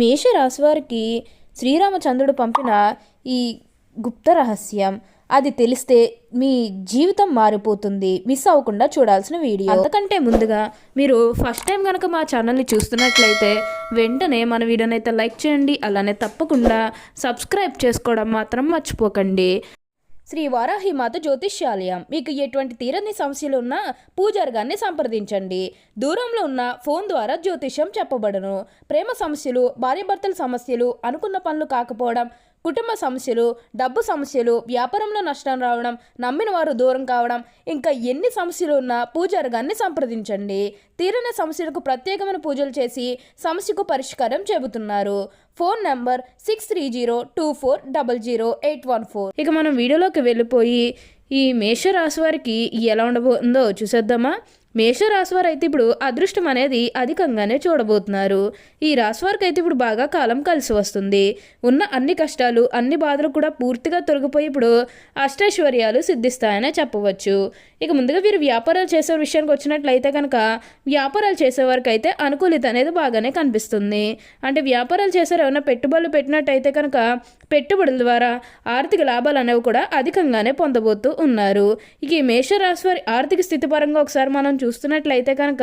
మేషరాశివారికి శ్రీరామచంద్రుడు పంపిన ఈ గుప్త రహస్యం. అది తెలిస్తే మీ జీవితం మారిపోతుంది. మిస్ అవ్వకుండా చూడాల్సిన వీడియో. అంతకంటే ముందుగా మీరు ఫస్ట్ టైం కనుక మా ఛానల్ని చూస్తున్నట్లయితే వెంటనే మన వీడియోనైతే లైక్ చేయండి. అలానే తప్పకుండా సబ్స్క్రైబ్ చేసుకోవడం మాత్రం మర్చిపోకండి. శ్రీ వారాహిమాత జ్యోతిష్యాలయం. మీకు ఎటువంటి తీరని సమస్యలు ఉన్నా పూజారి గారిని సంప్రదించండి. దూరంలో ఉన్న ఫోన్ ద్వారా జ్యోతిష్యం చెప్పబడను. ప్రేమ సమస్యలు భార్యాభర్తల సమస్యలు అనుకున్న పనులు కాకపోవడం కుటుంబ సమస్యలు డబ్బు సమస్యలు వ్యాపారంలో నష్టం రావడం నమ్మిన వారు దూరం కావడం ఇంకా ఎన్ని సమస్యలు ఉన్నా పూజారి గారిని సంప్రదించండి. తీరని సమస్యలకు ప్రత్యేకమైన పూజలు చేసి సమస్యకు పరిష్కారం చెబుతున్నారు. Phone number six three zero two four double zero eight one four ఇక మనం వీడియోలోకి వెళ్ళిపోయి ఈ మేషరాశి వారికి ఎలా ఉండబోతుందో చూసేద్దామా? మేషరాశివారు అయితే ఇప్పుడు అదృష్టం అనేది అధికంగానే చూడబోతున్నారు. ఈ రాశివారికి అయితే ఇప్పుడు బాగా కాలం కలిసి వస్తుంది. ఉన్న అన్ని కష్టాలు అన్ని బాధలు కూడా పూర్తిగా తొలగిపోయి ఇప్పుడు అష్టైశ్వర్యాలు సిద్ధిస్తాయనే చెప్పవచ్చు. ఇక ముందుగా వీరు వ్యాపారాలు చేసే విషయానికి వచ్చినట్లయితే కనుక వ్యాపారాలు చేసేవారికి అయితే అనుకూలిత అనేది బాగానే కనిపిస్తుంది. అంటే వ్యాపారాలు చేసారు ఏమైనా పెట్టుబడులు పెట్టినట్టయితే కనుక పెట్టుబడుల ద్వారా ఆర్థిక లాభాలు అనేవి కూడా అధికంగానే పొందబోతూ ఉన్నారు. ఇక ఈ మేషరాశి వారి ఆర్థిక స్థితి పరంగా ఒకసారి మనం చూస్తున్నట్లయితే కనుక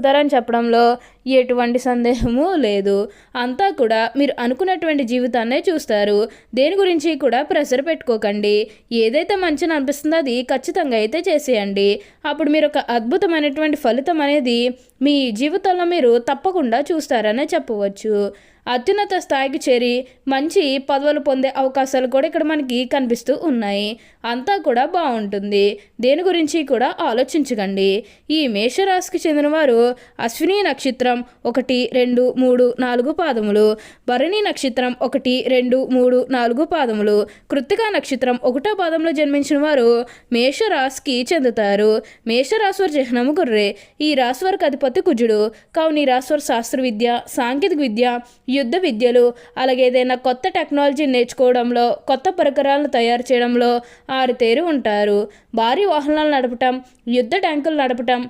మొక్కుతారని చెప్పడంలో ఎటువంటి సందేహము లేదు. అంతా కూడా మీరు అనుకున్నటువంటి జీవితాన్నే చూస్తారు. దేని గురించి కూడా ప్రెషర్ పెట్టుకోకండి. ఏదైతే మంచిని అనిపిస్తుందో అది ఖచ్చితంగా అయితే చేసేయండి. అప్పుడు మీరు ఒక అద్భుతమైనటువంటి ఫలితం అనేది మీ జీవితంలో మీరు తప్పకుండా చూస్తారనే చెప్పవచ్చు. అత్యున్నత స్థాయికి చేరి మంచి పదవులు పొందే అవకాశాలు కూడా ఇక్కడ మనకి కనిపిస్తూ ఉన్నాయి. అంతా కూడా బాగుంటుంది. దేని గురించి కూడా ఆలోచించకండి. ఈ మేషరాశికి చెందినవారు అశ్విని నక్షత్రం ఒకటి రెండు మూడు నాలుగు పాదములు భరణి నక్షత్రం ఒకటి రెండు మూడు నాలుగు పాదములు కృత్తికా నక్షత్రం ఒకటో పాదంలో జన్మించిన వారు మేషరాశికి చెందుతారు. మేషరాశి వారి చిహ్నము గుర్రే. ఈ రాశి వారికి అధిపతి కుజుడు. కావున ఈ రాశి శాస్త్ర విద్య సాంకేతిక విద్య యుద్ధ విద్యలు అలాగే ఏదైనా కొత్త టెక్నాలజీ నేర్చుకోవడంలో కొత్త పరికరాలను తయారు చేయడంలో ఆరితేరి ఉంటారు. భారీ వాహనాలు నడపటం యుద్ధ ట్యాంకులు నడపటం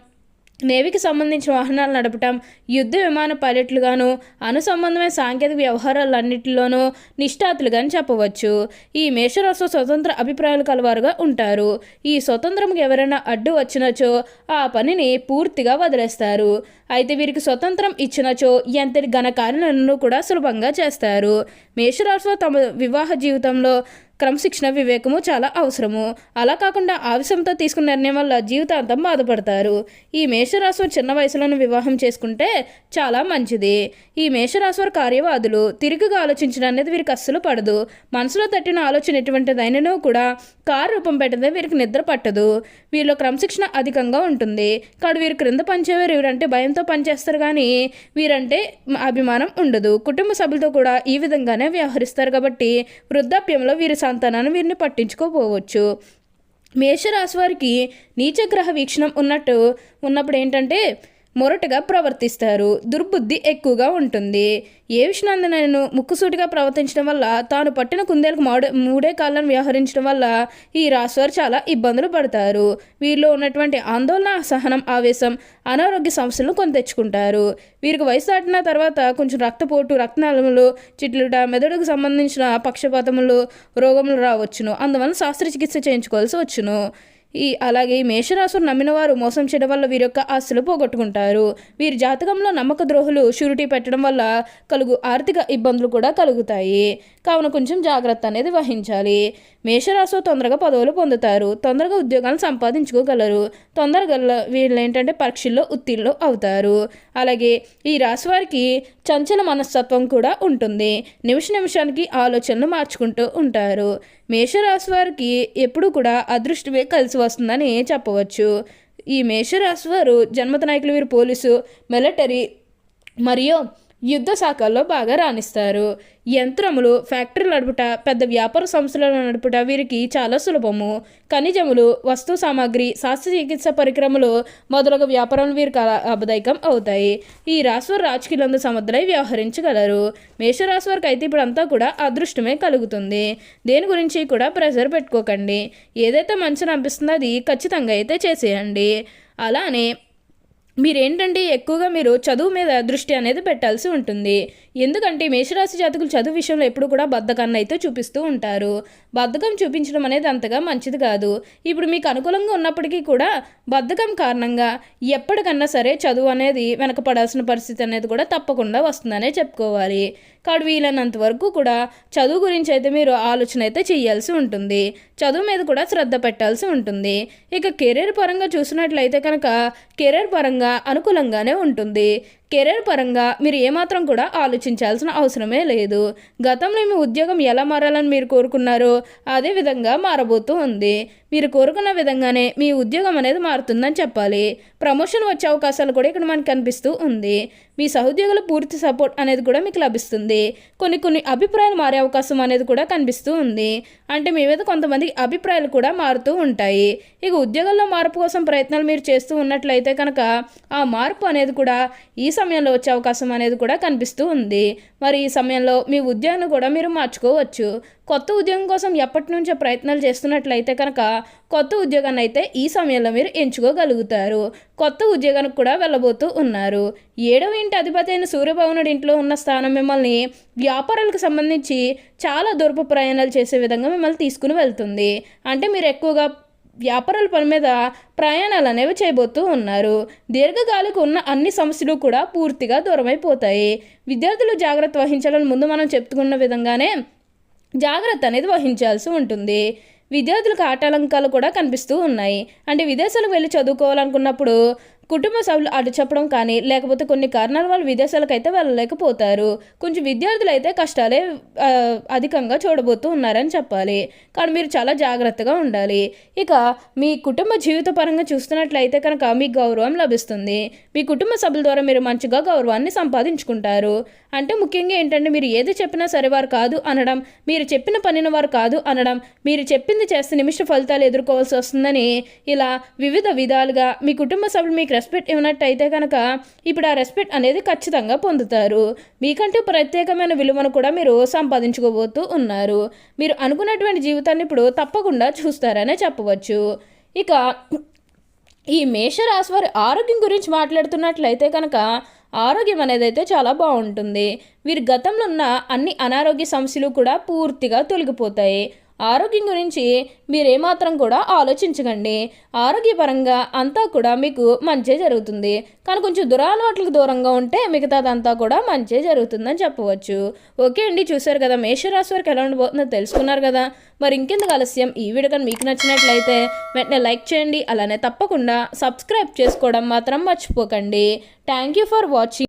నేవీకి సంబంధించిన వాహనాలు నడపటం యుద్ధ విమాన పైలట్లుగాను అనుసంబంధమైన సాంకేతిక వ్యవహారాలన్నింటిలోనూ నిష్ఠాతులుగాని చెప్పవచ్చు. ఈ మేషరాశి స్వతంత్ర అభిప్రాయాలు కలవారుగా ఉంటారు. ఈ స్వతంత్రంకి ఎవరైనా అడ్డు వచ్చినచో ఆ పనిని పూర్తిగా వదిలేస్తారు. అయితే వీరికి స్వతంత్రం ఇచ్చినచో ఎంతటి ఘనకార్యాలను కూడా సులభంగా చేస్తారు. మేషరాశిలో తమ వివాహ జీవితంలో క్రమశిక్షణ వివేకము చాలా అవసరము. అలా కాకుండా ఆవేశంతో తీసుకున్న నిర్ణయం వల్ల జీవితాంతం బాధపడతారు. ఈ మేషరాశి చిన్న వయసులోనే వివాహం చేసుకుంటే చాలా మంచిది. ఈ మేషరాశి కార్యవాదులు. తిరిగిగా ఆలోచించడం అనేది వీరికి అస్సలు పడదు. మనసులో తట్టిన ఆలోచన ఎటువంటిదైనను కూడా కారు రూపం పెట్టదే వీరికి నిద్ర పట్టదు. వీరిలో క్రమశిక్షణ అధికంగా ఉంటుంది. కాడు వీరు క్రింద పనిచేవారు వీరంటే భయంతో పనిచేస్తారు కానీ వీరంటే అభిమానం ఉండదు. కుటుంబ సభ్యులతో కూడా ఈ విధంగానే వ్యవహరిస్తారు కాబట్టి వృద్ధాప్యంలో వీరి సంతానాన్ని వీరిని పట్టించుకోపోవచ్చు. మేషరాశి వారికి నీచగ్రహ వీక్షణం ఉన్నట్టు ఉన్నప్పుడు ఏంటంటే మొరటుగా ప్రవర్తిస్తారు. దుర్బుద్ధి ఎక్కువగా ఉంటుంది. ఏ విష్ణునందనను ముక్కుసూటిగా ప్రవర్తించడం వల్ల తాను పట్టిన కుందేలకు మాడే మూడే కాళ్ళను వ్యవహరించడం వల్ల ఈ రాశివారు చాలా ఇబ్బందులు పడతారు. వీరిలో ఉన్నటువంటి ఆందోళన అసహనం ఆవేశం అనారోగ్య సమస్యలను కొని తెచ్చుకుంటారు. వీరికి వయసు దాటిన తర్వాత కొంచెం రక్తపోటు రక్తనాళములు చిట్లుట మెదడుకు సంబంధించిన పక్షపాతములు రోగములు రావచ్చును. అందువలన శస్త్రచికిత్స చేయించుకోవాల్సి వచ్చును. ఈ అలాగే మేషరాశులు నమ్మిన వారు మోసం చేయడం వల్ల వీరి యొక్క ఆస్తులు పోగొట్టుకుంటారు. వీరి జాతకంలో నమ్మక ద్రోహులు షూరిటీ పెట్టడం వల్ల కలుగు ఆర్థిక ఇబ్బందులు కూడా కలుగుతాయి. కావున కొంచెం జాగ్రత్త అనేది వహించాలి. మేషరాశి తొందరగా పదవులు పొందుతారు. తొందరగా ఉద్యోగాలను సంపాదించుకోగలరు. తొందరగా వీళ్ళు ఏంటంటే పరీక్షల్లో ఉత్తీర్ణులు అవుతారు. అలాగే ఈ రాశి వారికి చంచల మనస్తత్వం కూడా ఉంటుంది. నిమిష నిమిషానికి ఆలోచనలు మార్చుకుంటూ ఉంటారు. మేషరాశి వారికి ఎప్పుడు కూడా అదృష్టమే కలిసి వస్తుందని చెప్పవచ్చు. ఈ మేషరాశి వారు జన్మత నాయకులు వీరు పోలీసు మిలిటరీ మరియు యుద్ధ శాఖల్లో బాగా రాణిస్తారు. యంత్రములు ఫ్యాక్టరీలు నడుపుట పెద్ద వ్యాపార సంస్థలను నడుపుట వీరికి చాలా సులభము. ఖనిజములు వస్తు సామాగ్రి శాస్త్ర చికిత్స పరికరములు మొదలగు వ్యాపారాలు వీరికి అబదైకం అవుతాయి. ఈ రాశివారు రాజకీయాలందు సమర్థులై వ్యవహరించగలరు. మేషరాశి వారికి అయితే ఇప్పుడు అంతా కూడా అదృష్టమే కలుగుతుంది. దేని గురించి కూడా ప్రెషర్ పెట్టుకోకండి. ఏదైతే మంచిని అనిపిస్తుందో అది ఖచ్చితంగా అయితే చేసేయండి. అలానే మీరేంటంటే ఎక్కువగా మీరు చదువు మీద దృష్టి అనేది పెట్టాల్సి ఉంటుంది. ఎందుకంటే మేషరాశి జాతకులు చదువు విషయంలో ఎప్పుడు కూడా బద్ధకాన్ని అయితే చూపిస్తూ ఉంటారు. బద్ధకం చూపించడం అనేది అంతగా మంచిది కాదు. ఇప్పుడు మీకు అనుకూలంగా ఉన్నప్పటికీ కూడా బద్ధకం కారణంగా ఎప్పటికన్నా సరే చదువు అనేది వెనకపడాల్సిన పరిస్థితి అనేది కూడా తప్పకుండా వస్తుందనే చెప్పుకోవాలి. కాబట్టి వీలైనంత వరకు కూడా చదువు గురించి అయితే మీరు ఆలోచన అయితే చేయాల్సి ఉంటుంది. చదువు మీద కూడా శ్రద్ధ పెట్టాల్సి ఉంటుంది. ఇక కెరీర్ పరంగా చూసినట్లయితే కనుక కెరీర్ పరంగా అనుకూలంగానే ఉంటుంది. కెరీర్ పరంగా మీరు ఏమాత్రం కూడా ఆలోచించాల్సిన అవసరమే లేదు. గతంలో మీ ఉద్యోగం ఎలా మారాలని మీరు కోరుకున్నారో అదే విధంగా మారబోతూ ఉంది. మీరు కోరుకున్న విధంగానే మీ ఉద్యోగం అనేది మారుతుందని చెప్పాలి. ప్రమోషన్ వచ్చే అవకాశాలు కూడా ఇక్కడ మనకు కనిపిస్తూ ఉంది. మీ సహోద్యోగుల పూర్తి సపోర్ట్ అనేది కూడా మీకు లభిస్తుంది. కొన్ని కొన్ని అభిప్రాయాలు మారే అవకాశం అనేది కూడా కనిపిస్తూ ఉంది. అంటే మీ మీద కొంతమంది అభిప్రాయాలు కూడా మారుతూ ఉంటాయి. ఇక ఉద్యోగంలో మార్పు కోసం ప్రయత్నాలు మీరు చేస్తూ ఉన్నట్లయితే కనుక ఆ మార్పు అనేది కూడా ఈ సమయంలో వచ్చే అవకాశం అనేది కూడా కనిపిస్తూ ఉంది. మరి ఈ సమయంలో మీ ఉద్యోగాన్ని కూడా మీరు మార్చుకోవచ్చు. కొత్త ఉద్యోగం కోసం ఎప్పటి నుంచో ప్రయత్నాలు చేస్తున్నట్లయితే కనుక కొత్త ఉద్యోగాన్ని అయితే ఈ సమయంలో మీరు ఎంచుకోగలుగుతారు. కొత్త ఉద్యోగానికి కూడా వెళ్ళబోతూ ఉన్నారు. ఏడవ ఇంటి అధిపతి అయిన సూర్యభవనుడి ఇంట్లో ఉన్న స్థానం మిమ్మల్ని వ్యాపారాలకు సంబంధించి చాలా దూరపు ప్రయాణాలు చేసే విధంగా మిమ్మల్ని తీసుకుని వెళ్తుంది. అంటే మీరు ఎక్కువగా వ్యాపారాల పని మీద ప్రయాణాలు అనేవి చేయబోతూ ఉన్నారు. దీర్ఘకాలిక ఉన్న అన్ని సమస్యలు కూడా పూర్తిగా దూరమైపోతాయి. విద్యార్థులు జాగ్రత్త వహించాలని ముందు మనం చెప్పుకున్న విధంగానే జాగ్రత్త అనేది వహించాల్సి ఉంటుంది. విద్యార్థులకు ఆటలంకాలు కూడా కనిపిస్తూ ఉన్నాయి. అంటే విదేశాలకు వెళ్ళి చదువుకోవాలనుకున్నప్పుడు కుటుంబ సభ్యులు అటు చెప్పడం కానీ లేకపోతే కొన్ని కారణాల వల్ల విదేశాలకు అయితే వెళ్ళలేకపోతారు. కొంచెం విద్యార్థులు అయితే కష్టాలే అధికంగా చూడబోతూ ఉన్నారని చెప్పాలి. కానీ మీరు చాలా జాగ్రత్తగా ఉండాలి. ఇక మీ కుటుంబ జీవిత పరంగా చూస్తున్నట్లయితే కనుక మీకు గౌరవం లభిస్తుంది. మీ కుటుంబ సభ్యుల ద్వారా మీరు మంచిగా గౌరవాన్ని సంపాదించుకుంటారు. అంటే ముఖ్యంగా ఏంటంటే మీరు ఏది చెప్పినా సరే వారు కాదు అనడం మీరు చెప్పిన పనిన వారు కాదు అనడం మీరు చెప్పింది చేస్తే నిమిష ఫలితాలు ఎదుర్కోవాల్సి వస్తుందని ఇలా వివిధ విధాలుగా మీ కుటుంబ సభ్యులు మీకు రెస్పెక్ట్ ఇవ్వనట్టయితే కనుక ఇప్పుడు ఆ రెస్పెక్ట్ అనేది ఖచ్చితంగా పొందుతారు. మీకంటూ ప్రత్యేకమైన విలువను కూడా మీరు సంపాదించుకోబోతూ ఉన్నారు. మీరు అనుకున్నటువంటి జీవితాన్ని ఇప్పుడు తప్పకుండా చూస్తారనే చెప్పవచ్చు. ఇక ఈ మేషరాశి వారి ఆరోగ్యం గురించి మాట్లాడుతున్నట్లయితే కనుక ఆరోగ్యం అనేది అయితే చాలా బాగుంటుంది. వీరి గతంలో ఉన్న అన్ని అనారోగ్య సమస్యలు కూడా పూర్తిగా తొలగిపోతాయి. ఆరోగ్యం గురించి మీరేమాత్రం కూడా ఆలోచించకండి. ఆరోగ్యపరంగా అంతా కూడా మీకు మంచే జరుగుతుంది. కానీ కొంచెం దురాలవాట్లకు దూరంగా ఉంటే మిగతాదంతా కూడా మంచే జరుగుతుందని చెప్పవచ్చు. ఓకే అండి చూసారు కదా మేషరాశి వారికి ఎలా ఉండబోతుందో తెలుసుకున్నారు కదా. మరి ఇంకెందుకు ఆలస్యం? ఈ వీడియో కానీ మీకు నచ్చినట్లయితే వెంటనే లైక్ చేయండి. అలానే తప్పకుండా సబ్స్క్రైబ్ చేసుకోవడం మాత్రం మర్చిపోకండి. Thank you for watching.